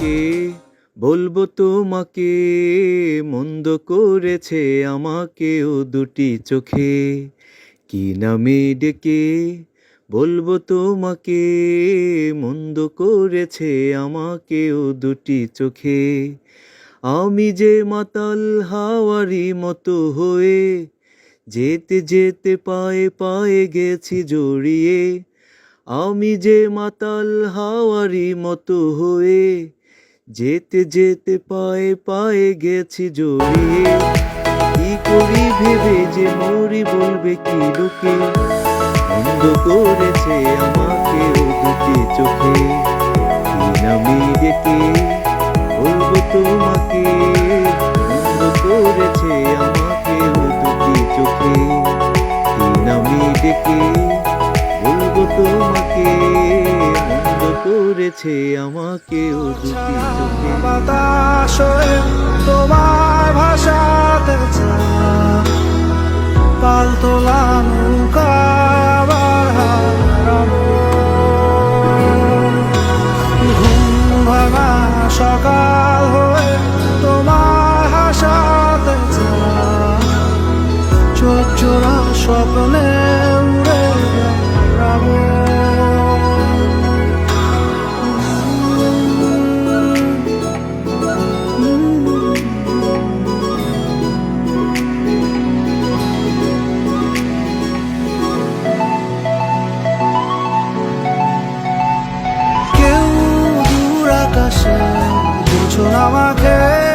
আমি ডেকে বলব তোমাকে, মন্দ করেছে আমাকেও দুটি চোখে। কি নামে ডেকে, বলব তোমাকে, মন্দ করেছে আমাকেও দুটি চোখে। আমি যে মাতাল হাওয়ারি মতো হয়ে, যেতে যেতে পায়ে পায়ে গেছি জড়িয়ে। আমি যে মাতাল হাওয়ারি মতো হয়ে যেতে যেতে পায়ে পায়ে গেছি জড়িয়ে কি করি ভেবে যে মরি বলবে কি লোকে? বন্ধ করেছে আমাকে দুটি চোখে। নামি ডেকে বলব তোমাকে? বন্ধ করেছে আমাকে দুটি চোখে। নামি ডেকে করেছে আমাকে তোমার ভাষাতে পাল তোলা নৌকা সকাল আমাকে।